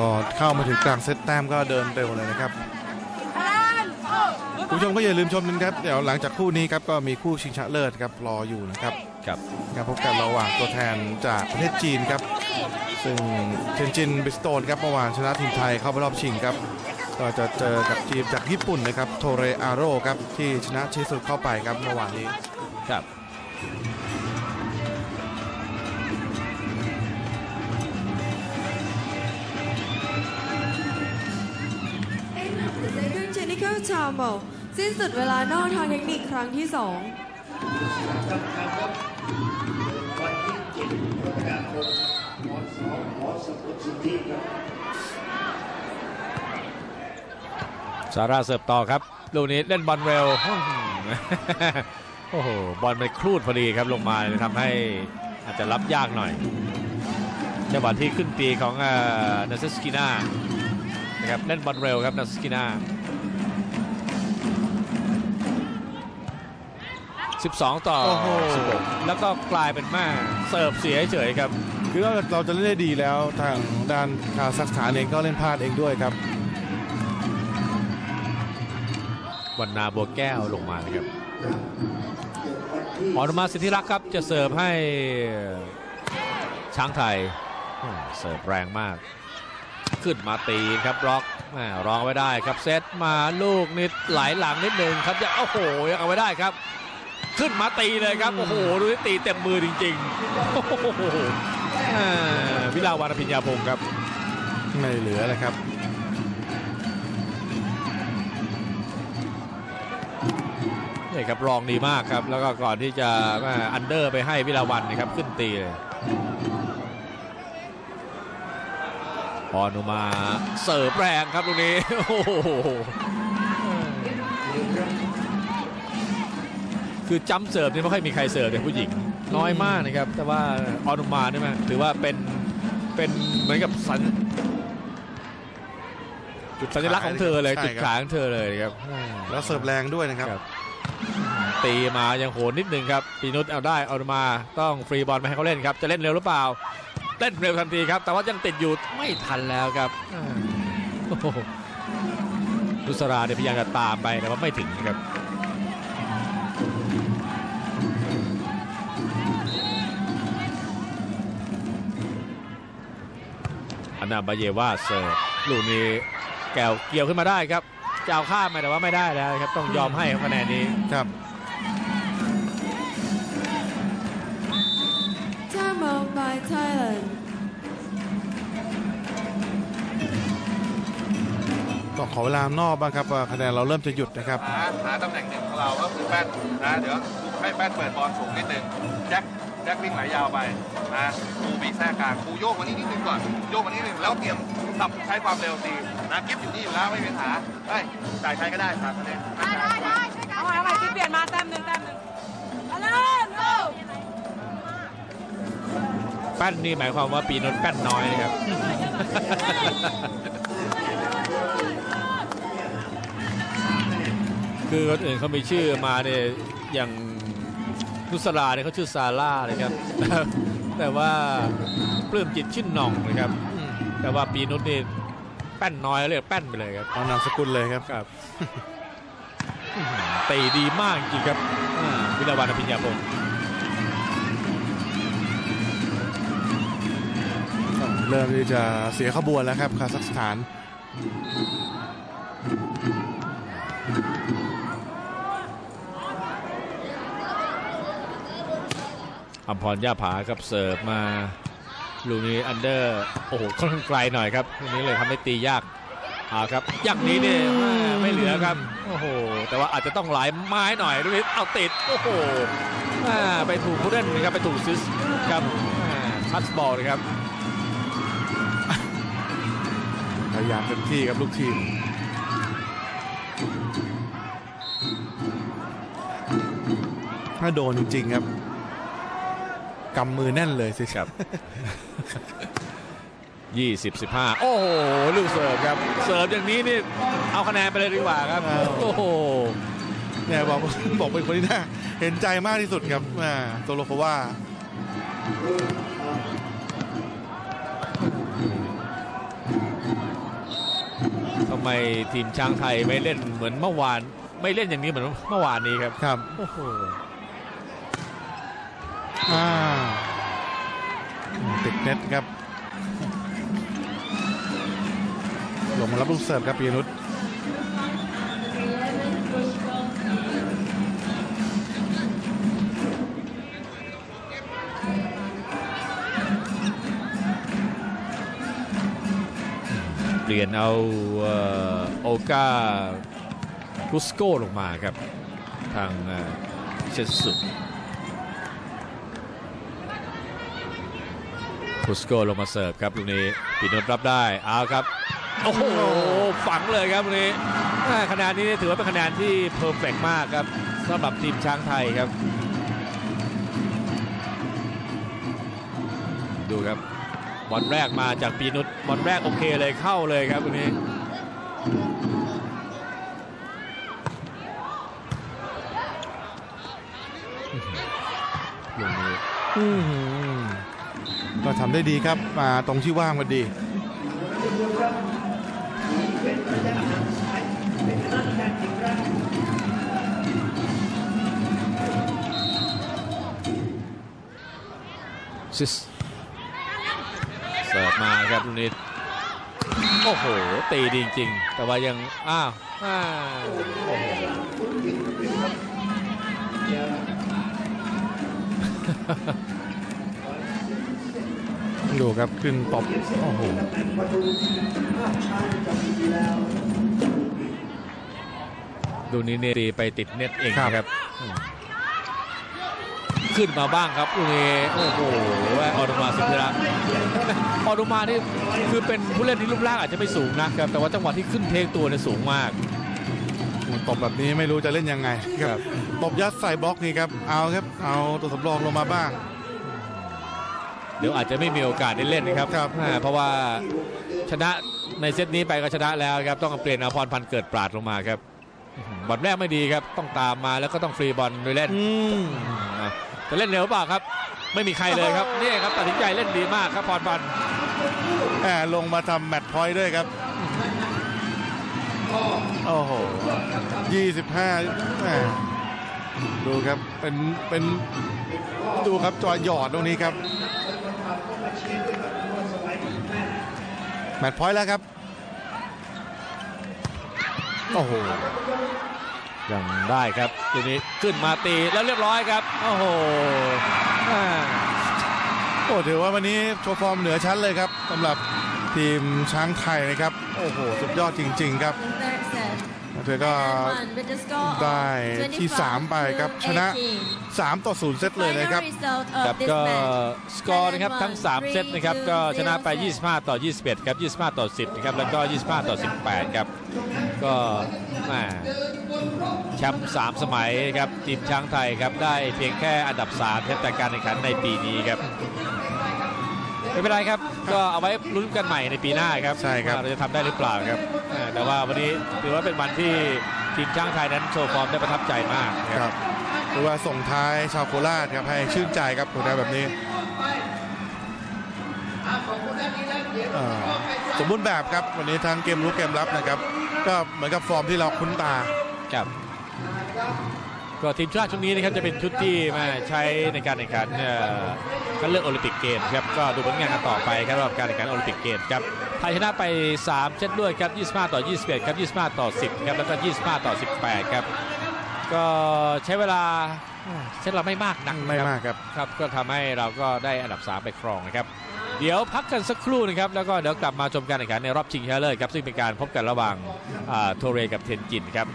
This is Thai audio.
ก็เข้ามาถึงกลางเซตแต้มก็เดินเร็วเลยนะครับคุณผู้ชมก็อย่าลืมชมนะครับเดี๋ยวหลังจากคู่นี้ครับก็มีคู่ชิงชนะเลิศครับรออยู่นะครับครับการพบกันระหว่างตัวแทนจากประเทศจีนครับ ซึ่งเทนจินบิสโตนครับเมื่อวานชนะทีมไทยเข้าไปรอบชิงครับก็จะเจอกับทีมจากญี่ปุ่นนะครับโทเรอาโร่ครับที่ชนะชิสุเข้าไปครับเมื่อวานนี้ครับ Second Technical Time สิ้นสุดเวลานอกทางเทคนิคครั้งที่2ซาร่าเสิร์ฟต่อครับลูกนี้เล่นบอลเร็ว โอ้โห บอลมันครูดพอดีครับลงมาเลยทำให้อาจจะรับยากหน่อยจังหวะที่ขึ้นตีของนาซสกิน่านะครับเล่นบอลเร็วครับนาซสกิน่า 12 ต่อ โอ้โห 16 แล้วก็กลายเป็นแม่เสิร์ฟเสียเฉยครับ คือว่าเราจะเล่นได้ดีแล้วทางด้านคาซัคสถานเองก็เล่นพลาดเองด้วยครับ วันนาบัวแก้วลงมาเลยครับออนุมาสิทธิรักษ์ครับจะเสิร์ฟให้ช้างไทยอืมเสิร์ฟแรงมาก ขึ้นมาตีครับล็อกแหม่รองไว้ได้ครับเซตมาลูกนิดไหลหลังนิดหนึ่งครับยังโอ้โหยังเอาไว้ได้ครับ ขึ้นมาตีเลยครับ โอ้โห ดูนี่ตีเต็มมือจริงๆโอ้โหอ่าวิลาวานพิญญาพงศ์ครับ ไม่เหลือเลยครับนี่ครับรองดีมากครับ แล้วก็ก่อนที่จะมาอันเดอร์ไปให้วิลาวันนะครับ ขึ้นตีเลยพอนุมาเสิร์ฟแรงครับลูกนี้ โอ้โห คือจัมป์เสิร์ฟนี่ไม่ค่อยมีใครเสิร์ฟเนี่ยผู้หญิงน้อยมากนะครับ แต่ว่าออนุมาเนี่ยมันถือว่าเป็นเป็นเหมือนกับสัญจุดสัญลักษณ์ของเธอเลยใช่ครับ จุดขายของเธอเลยครับแล้วเสิร์ฟแรงด้วยนะครับครับ ตีมายังโหนนิดหนึ่งครับปีนุชเอาได้เอามาต้องฟรีบอลมาให้เขาเล่นครับจะเล่นเร็วหรือเปล่าเล่นเร็วทันทีครับ แต่ว่ายังติดอยู่ไม่ทันแล้วครับอ่าโอ้โหนุสราเนี่ยพยายามจะตามไปแต่ว่าไม่ถึงครับ นนาบาเยว่าเสิร์ฟลูกนี้แก้วเกี่ยวขึ้นมาได้ครับจะเอาข้ามไปแต่ว่าไม่ได้แล้วครับต้องยอมให้ครับคะแนนนี้ครับ Time out by Thailand ต้องขอเวลานอกบ้างครับว่าคะแนนเราเริ่มจะหยุดนะครับหาหาตำแหน่งหนึ่งของเราก็คือแป้นนะเดี๋ยวให้แป้นเปิดบอลสูงนิดนึงแจ็ค แจ็ควิ่งไหลยาวไปนะครูบีแทรกกลางครูโยกมานี่นิดนึงก่อนโยกมานิดนึงแล้วเตรียมสับใช้ความเร็วตีนะกิฟอยู่นี่อยู่แล้วไม่มีปัญหาเฮ้ยจ่ายใครก็ได้ครับคะแนนได้ได้ได้เอาใหม่เอาใหม่ที่เปลี่ยนมาแต้มหนึ่งแต้มหนึ่งเอาเล่นเร็วแป้นนี่หมายความว่าปีนุชแป้นน้อยนะครับ คือคนอื่นเขามีชื่อมาเนี่ยอย่าง นุสราเนี่ยเขาชื่อซาร่านะครับ แต่ว่าปลื้มจิตชื่นหน่องนะครับอืมแต่ว่าปีนุชนี่แป้นน้อยเรียกแป้นไปเลยครับเอานามสกุลเลยครับครับตีดีมากจริงครับอ่าวิลาวันอภิญญาพงศ์เริ่มที่จะเสียขบวนแล้วครับคาซัคสถาน อัมพรย่าผาครับเสิร์ฟมาลูกนี้อันเดอร์โอ้โหค่อนข้างไกลหน่อยครับลูกนี้เลยทำให้ตียากเอาครับย่างนี้เนี่ยไม่เหลือครับโอ้โหแต่ว่าอาจจะต้องหลายไม้หน่อยดูนิเอาติดโอ้โหไปถูกผู้เล่นนะครับไปถูกซิสครับทัชบอลนะครับพยายามเต็มที่ครับลูกทีมถ้าโดนจริงครับ กำมือแน่นเลยสิครับ20 15โอ้โหลูกเสิร์ฟครับ เสิร์ฟอย่างนี้นี่เอาคะแนนไปเลยดีกว่าครับเอาโอ้โหเนี่ยบอกบอกเป็นคนที่น่าเห็นใจมากที่สุดครับอ่าโตโลโคว่าทำไมทีมช้างไทยไม่เล่นเหมือนเมื่อวาน ไม่เล่นอย่างนี้เหมือนเมื่อวานนี้ครับครับโอ้โหอ่า เน็ตครับลงมารับลูกเสิร์ฟครับปียนุชเปลี่ยนเอาโอการุสโกลงมาครับ ทางเอ่อเชนสุ รุสโกลงมาเสิร์ฟครับลูกนี้ปีนนรับได้เอาครับ โอ้โห ฝังเลยครับลูกนี้คะแนนนี้ถือว่าเป็นคะแนนที่เพอร์เฟกมากครับสำหรับทีมช้างไทยครับ ดูครับบอลแรกมาจากปีนุชบอลแรกโอเคเลยเข้าเลยครับวันนี้ลูกนี้อื้อหือ ก็ทำได้ดีครับมาตรงที่ว่างพอดีซิสเสิร์ฟมาครับลูกนี้โอ้โห ตีดีจริงๆแต่ว่ายัง อ้าวอ้าวโอ้โห ดูครับ ขึ้นตบโอ้โหดูนี้เนี่ยตีไปติดเน็ตเองครับนะครับอืมขึ้นมาบ้างครับลูกนี้โอ้โหออโดมาสิทธิรักษ์ออโดมานี่คือเป็นผู้เล่นที่รูปร่างอาจจะไม่สูงนะครับ แต่ว่าจังหวะที่ขึ้นเทคตัวเนี่ยสูงมากตบแบบนี้ไม่รู้จะเล่นยังไงคครัรับบตบยัดใส่บล็อกนี่ครับ เอาครับ เอาตัวสำรองลงมาบ้าง เดี๋ยวอาจจะไม่มีโอกาสได้เล่นนะครับครับ อ่าเพราะว่าชนะในเซตนี้ไปก็ชนะแล้วครับต้องเปลี่ยนอาพรพันธ์เกิดปราดลงมาครับอื้อหือบอลแรกไม่ดีครับต้องตามมาแล้วก็ต้องฟรีบอลโดยเล่น อืม อะจะเล่นเร็วเปล่าครับ ไม่มีใครเลยครับ นี่ครับตัดสินใจเล่นดีมากครับพรพันธ์แหมลงมาทำแมตช์พอยต์ด้วยครับ โอ้โห25แหมดูครับ เป็น เป็น ดูครับจอหยอดตรงนี้ครับ แมตช์พอยต์แล้วครับ โอ้โห ยังได้ครับทีนี้ขึ้นมาตีแล้วเรียบร้อยครับ โอ้โหอ่าโอ้ถือว่าวันนี้โชว์ฟอร์มเหนือชั้นเลยครับสำหรับทีมช้างไทยนะครับ โอ้โห สุดยอดจริง ๆ ครับ The third set. เธอก็ And won with the score of ได้ที่25สามไปครับ to ชนะ 18. 3ต่อ 0 เซตเลยนะครับ Final result ครั of บ this ก็ match. สกอร์นะครับทั้ง 3 เซตนะครับก็ชนะไป 25 ต่อ 21 ครับ 25 ต่อ 10 นะครับ แล้วก็ 25 ต่อ 18 ครับ ก็แหม่แชมป์3สมัยครับทีมช้างไทยครับ ได้เพียงแค่อันดับ3ครับจากการแข่งขันในปีนี้ครับ ไม่เป็นไรครับ ก็เอาไว้ลุ้นกันใหม่ในปีหน้าครับใช่ครับ ว่าเราจะทำได้หรือเปล่าครับอ่าแต่ว่าวันนี้ถือว่าเป็นวันที่ทีมช้างไทยนั้นโชว์ฟอร์มได้ประทับใจมากคครับรับหรือว่าส่งท้ายชาวโคราชครับให้ชื่นใจครับผลงานแบบนี้เอ่อสมบูรณ์แบบครับวันนี้ทั้งเกมรุกเกมรับนะครับ ก็เหมือนกับฟอร์มที่เราคุ้นตา ครับก็ทีมชาติชุดนี้นะครับจะเป็นชุดที่มาใช้ในการแข่งขันเอ่อ คัดเลือกโอลิมปิกเกมส์ครับก็ดูผลงานกันต่อไปครับสำหรับการแข่งขันโอลิมปิกเกมส์ครับไทยชนะไป 3 เซตด้วยครับ 25 ต่อ 21 ครับ 25 ต่อ 10 ครับ แล้วก็ 25 ต่อ 18 ครับ ก็ใช้เวลาเซตเราไม่มากนักไม่นะครับมากครับครับ ก็ทำให้เราก็ได้อันดับ 3 ไปครองนะครับ เดี๋ยวพักกันสักครู่นะครับ แล้วก็เดี๋ยวกลับมาชมการแข่งขันในรอบชิงชนะเลิศครับ ซึ่งเป็นการพบกันระหว่างอ่าโทเรกับเทนจินครับ